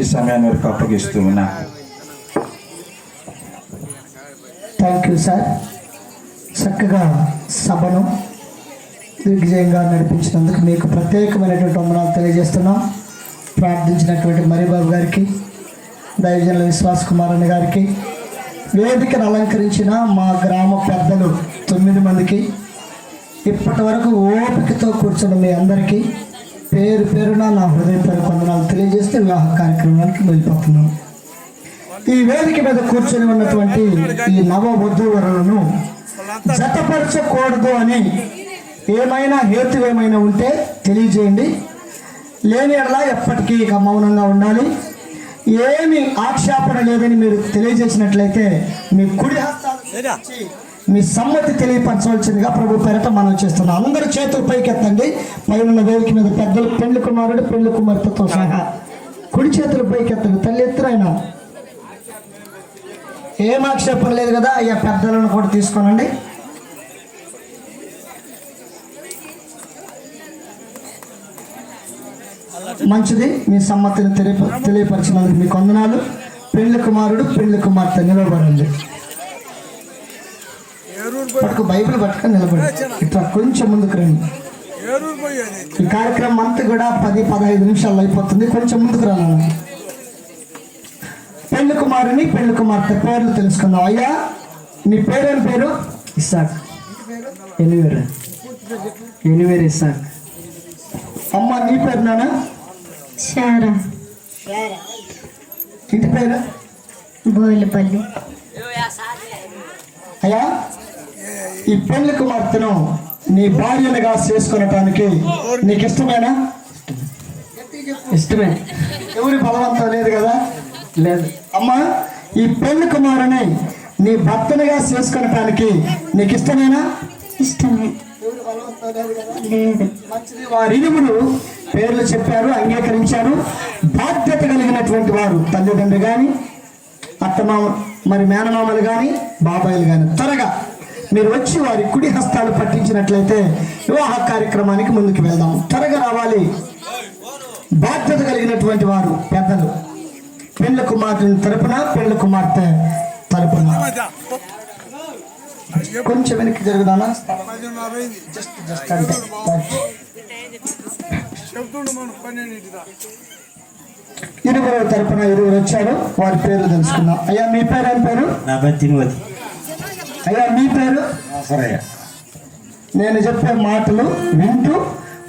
ఈ సమయాన్ని వరకు అప్పగిస్తూ ఉన్నా. థ్యాంక్ యూ సార్ చక్కగా సభను దిగ్విజయంగా నడిపించినందుకు మీకు ప్రత్యేకమైనటువంటి వందనాలు తెలియజేస్తున్నాం. ప్రార్థించినటువంటి మరిబాబు గారికి దైవజనుల విశ్వాస్ కుమార్ అన్న గారికి వేదికను అలంకరించిన మా గ్రామ పెద్దలు తొమ్మిది మందికి ఇప్పటి వరకు ఓపికతో కూర్చున్న మీ అందరికీ పేరు పేరున నా హృదయపూర్వక వందనాలు తెలియజేస్తే వివాహ కార్యక్రమానికి వెళ్ళిపోతున్నాం. ఈ వేదిక మీద కూర్చొని ఉన్నటువంటి ఈ నవ వధూవరులను జతపరచకూడదు అని ఏమైనా హేతు ఏమైనా ఉంటే తెలియజేయండి. లేని ఎడలా ఎప్పటికీ ఇక మౌనంగా ఉండాలి. ఏమి ఆక్షేపణ లేదని మీరు తెలియజేసినట్లయితే మీ కుడి హస్తాలు మీ సమ్మతి తెలియపరచవలసిందిగా ప్రభు పేరట మనం చేస్తున్నాం. అందరి చేతులు పైకెత్తండి. పైన వేదిక మీద పెద్దలు పెళ్ళి కుమారుడు పెళ్ళి కుమార్తెతో సహా కుడి చేతులు పైకెత్తండి. తల్లి ఎత్తురైనా? ఏం ఆక్షేపం లేదు కదా? అయ్యా పెద్దలను కూడా తీసుకోనండి. మంచిది. మీ సమ్మతిని తెలియ తెలియపరిచినందుకు మీకు వందనాలు. పెళ్ళి కుమారుడు పెళ్ళి కుమార్తె నిలబడండి. పట్టుకు బైబిల్ పట్టుకొని నిలబడి. ఇట్లా కొంచెం ముందుకు రండి. ఈ కార్యక్రమం అంతా కూడా పది పదహైదు నిమిషాలు అయిపోతుంది. కొంచెం ముందుకు రాను పెళ్ళి కుమారుని పెళ్ళి కుమార్తె పేర్లు తెలుసుకుందాం. అయ్యా నీ పేరేం పేరు? ఇస్సాక్. ఎనివేరు. ఎనివేరు ఇస్సాక్. అమ్మ నీ పేరు నాన్న? శారా. ఇంటి పేరు? బోయిలపల్లి. అయ్యా ఈ పెళ్ళి కుమార్తెను నీ భార్యలుగా చేసుకునటానికి నీకు ఇష్టమేనా ఇష్టమే. ఎవరి బలవంతం లేదు కదా? లేదు. అమ్మా ఈ పెళ్ళి కుమారుని నీ భర్తనిగా చేసుకునటానికి నీకు ఇష్టమేనా ఇష్టమే మంచిది. వారి పేర్లు చెప్పారు అంగీకరించారు. బాధ్యత కలిగినటువంటి వారు తల్లిదండ్రులు కానీ అత్తమామ మరి మేనమామలు కానీ బాబాయిలు కానీ త్వరగా మీరు వచ్చి వారి కుడి హస్తాలు పట్టించినట్లయితే వివాహ కార్యక్రమానికి ముందుకు వెళ్దాం. త్వరగా రావాలి. బాధ్యత కలిగినటువంటి వారు పెద్దలు. పెళ్ళి కుమార్తె తరపున పెళ్ళి కుమార్తె తరపున. కొంచెం వెనక్కి జరుగుదానా జస్ట్ జస్ట్ అంటే ఇరువురు తరపున ఇరువురు వచ్చారు. వారి పేరు తెలుసుకుందాం. అయ్యా మీ పేరు ఏం పేరు? నా పేరు తిరుపతి. అయ్యా మీ పేరు? సరయ్య నేను చెప్పే మాటలు వింటూ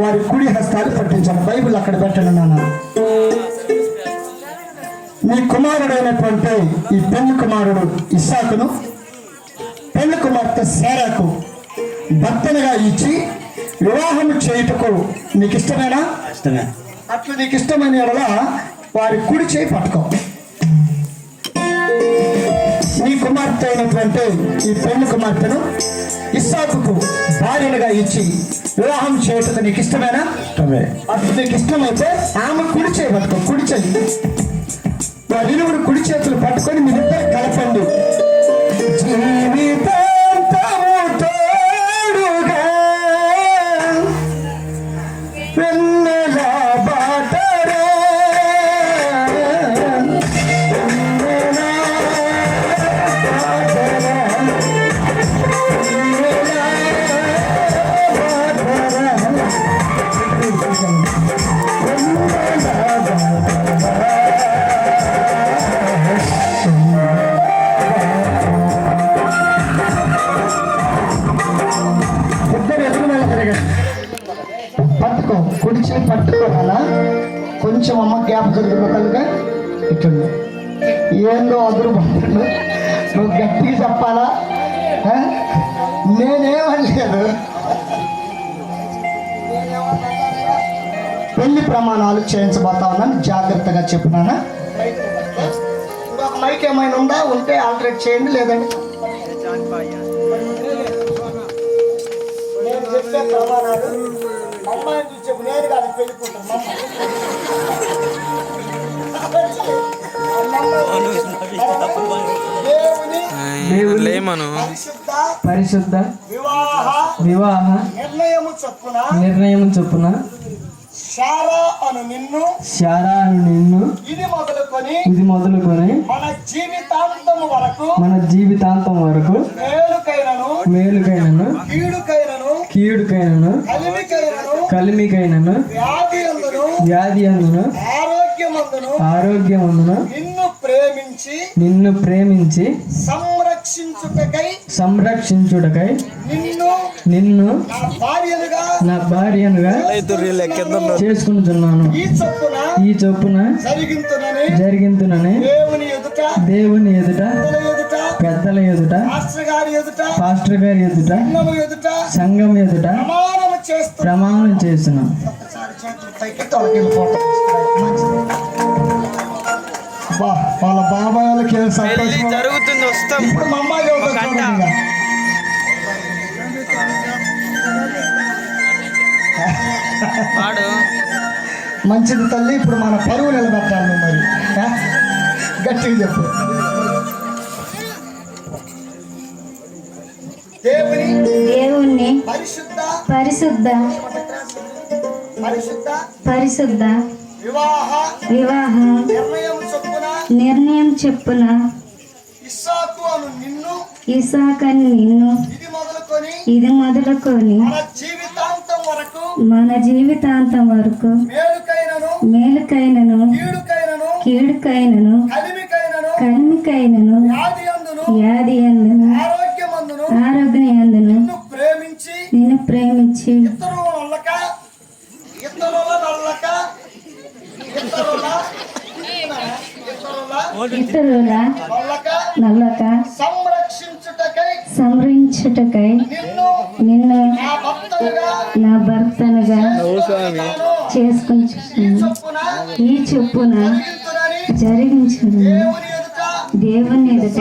వారి కుడి హస్తాలు పట్టించాను. బైబిల్ అక్కడ పెట్టండి నాన్న. మీ కుమారుడైనటువంటి ఈ పెళ్ళి కుమారుడు ఇస్సాకును పెళ్ళి కుమార్తె శారాకు భర్తనుగా ఇచ్చి వివాహం చేయుటకు నీకు ఇష్టమేనా ఇష్టమే. అట్లు నీకు ఇష్టమైన వారి కుడి చేయి పట్టుకో. కుమార్తె అయినటువంటి ఈ పెళ్ళి కుమార్తెను ఇస్సాకుకు భార్యలుగా ఇచ్చి వివాహం చేయటం నీకు ఇష్టమేనా? ఇష్టమే అప్పుడు నీకు ఇష్టమైతే ఆమె కుడి చేయి పట్టుకో కుడి చేయి. కుడి చేతులు పట్టుకొని మీరిద్దరు కలపండి. జీవితాంతము కొంచెం అమ్మ గ్యాప్ కనుక ఇట్టుండు ఏందో అందరూ పడుతుంది నువ్వు గట్టిగా చెప్పాలా? నేనేమనలేదు. పెళ్ళి ప్రమాణాలు చేయించబోతా ఉన్నాను. జాగ్రత్తగా చెప్పినానా మైక్ ఏమైనా ఉందా? ఉంటే ఆల్టరేట్ చేయండి లేదండి నేను చెప్పే ప్రమాణాలు అమ్మాయిని చూసి చెప్పు. నేను కాదు పెళ్ళి లేమను పరిశుద్ధ పరిశుద్ధ వివాహ వివాహ నిర్ణయము చొప్పున నిర్ణయం చొప్పున శారా అను నిన్ను శారా అను నిన్ను ఇది మొదలు మొదలుకొని ఇది మొదలుకొని మన జీవితాంతము వరకు మన జీవితాంతం వరకు మేలుకైనను మేలుకైనను కీడుకైనను కీడుకైనను కలిమికైనను కలిమికైనను వ్యాధి అందును వ్యాధి అందును ఆరోగ్యమందును ఆరోగ్యమందును నిన్ను ప్రేమించి నిన్ను ప్రేమించి సంరక్షించుటకై సంరక్షించుటకై నిన్ను నిన్ను నా భార్యలుగా నా భార్యనుగా చేసుకుంటున్నాను. ఈ చొప్పున ఈ చొప్పున జరిగింతునని జరిగింతునని దేవుని ఎదుట దేవుని ఎదుట పెద్దల ఎదుట పాస్టర్ గారి ఎదుట సంఘము ఎదుట సంఘం ఎదుట ప్రమాణం చేస్తున్నాను. వెళ్ళి బాబాయ్ వాళ్ళకి ఏం సంతోషం జరుగుతుంది వస్తాం. ఇప్పుడు మా అమ్మాయి. వాడు. మంచిది తల్లి ఇప్పుడు మన పరువు నిలబెట్టాలి మరి? గట్టిగా చెప్పు. దేవుని దేవుణ్ణి పరిశుద్ధ పరిశుద్ధ పరిశుద్ధ వివాహ వివాహ నిర్ణయం చొప్పున ఇస్సాకు అను నిన్ను ఇది మొదలుకొని మన జీవితాంతం వరకు మేలుకైనను కీడుకైనను కన్నికైనను వ్యాధి అందును ఆరోగ్య అందును నిన్ను ప్రేమించి నిన్ను ప్రేమించి ఇతరుల నల్లక ఇతరుల నల్లక ఇతరుల ఇతరుల నల్లక నల్లక సంరక్షించుటకై నిన్ను నిన్ను నా భర్తనుగా చేసుకుని చొప్పున ఈ చొప్పున జరిగించును. దేవుని ఎదుట దేవుని ఎదుట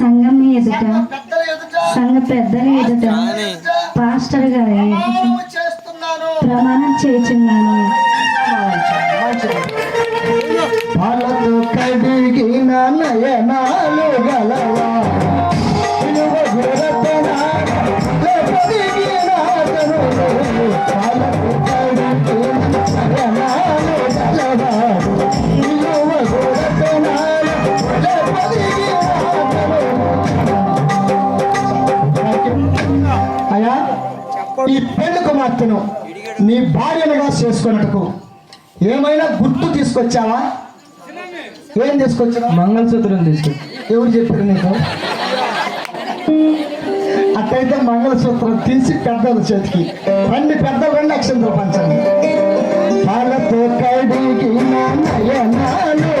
సంఘము ఎదుట సంఘం ఎదుట సంఘ పెద్దల ఎదుట పాస్టర్ గారి ఎదుట ప్రమాణము చేస్తున్నాను. కుమార్తెను నీ భార్యనుగా చేసుకున్నట్టుకు. ఏమైనా గుర్తు తీసుకొచ్చావా? ఏం తీసుకొచ్చావా? మంగళసూత్రం తీసుకు. ఎవరు చెప్పారు నీకు? అట్టయితే మంగళసూత్రం తీసి పెద్దల చేతికి. రండి పెద్ద రెండు అక్షంతలు పంచండి. పాలతో కడిగిన నయనాలు